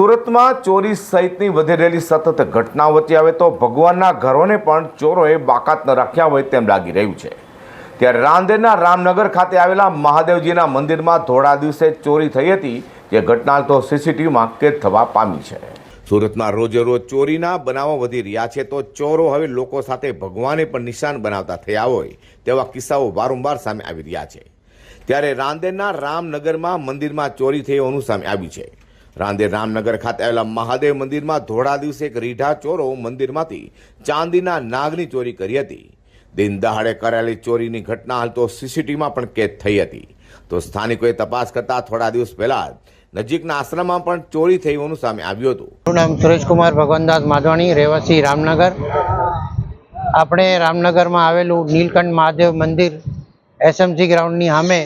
સુરતમાં ચોરી સહિતની વધી રહેલી સતત ઘટનાઓ વચ્ચે આવે તો ભગવાનના ઘરોને પણ ચોરોએ બાકાત ન રાખ્યા હોય તેમ લાગી રહ્યું છે. ત્યારે રાંદેરના રામનગર ખાતે આવેલા મહાદેવજીના મંદિરમાં થોડા દિવસે ચોરી થઈ હતી જે ઘટના તો સીસીટીવીમાં કેદ થવા પામી છે. સુરતમાં રોજે રોજ ચોરીના બનાવો વધી રહ્યા છે તો ચોરો હવે લોકો સાથે ભગવાને પણ નિશાન બનાવતા થયા હોય તેવા કિસ્સાઓ વારંવાર સામે આવી રહ્યા છે. ત્યારે રાંદેરના રામનગરમાં મંદિરમાં ચોરી થઈ હોવાનું સામે આવ્યું છે. રાંદેર રામનગર ખાતે આવેલા મહાદેવ મંદિરમાં ધોળા દિવસે એક રીઢા ચોરો મંદિરમાંથી ચાંદીના નાગની ચોરી કરી હતી. દિન દહાડે કરાયેલી ચોરીની ઘટના હાલ તો સીસીટીવીમાં પણ કેદ થઈ હતી. તો સ્થાનિકોએ તપાસ કરતા થોડા દિવસ પહેલા નજીકના આશ્રમમાં પણ ચોરી થઈ હોવાનું સામે આવ્યું હતું. મારું નામ સુરેશકુમાર ભગવાનદાસ માધવાણી, રહેવાસી રામનગર. આપણે રામનગરમાં આવેલું નીલકંઠ મહાદેવ મંદિર એસએમસી ગ્રાઉન્ડની સામે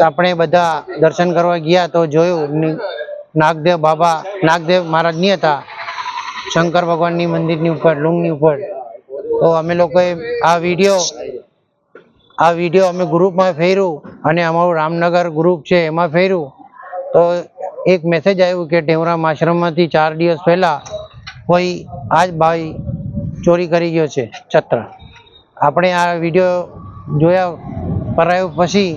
આપણે બધા દર્શન કરવા ગયા તો જોયું નાગદેવ બાબા, નાગદેવ મહારાજની હતા. શંકર ભગવાનની મંદિરની ઉપર, લુંગની ઉપર. તો અમે લોકોએ આ વીડિયો આ વીડિયો અમે ગ્રુપમાં ફેર્યું અને અમારું રામનગર ગ્રુપ છે એમાં ફેર્યું. તો એક મેસેજ આવ્યું કે ટેવરામ આશ્રમમાંથી ચાર દિવસ પહેલા કોઈ આ જ ભાઈ ચોરી કરી ગયો છે છત્ર આપણે આ વીડિયો જોયા કરાયો પછી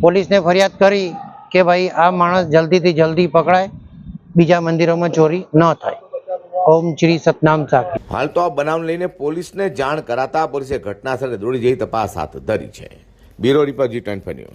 પોલીસને ફરિયાદ કરી કે ભાઈ આ માણસ જલ્દીથી જલ્દી પકડાય, બીજા મંદિરોમાં ચોરી ન થાય. ઓમ શ્રી સતનામ સાખી. હાલ તો આ બનાવને લઈને પોલીસને જાણ કરાતા પોલીસે ઘટના સ્થળે દોડી જઈ તપાસ હાથ ધરી છે. Bureau report G twenty news.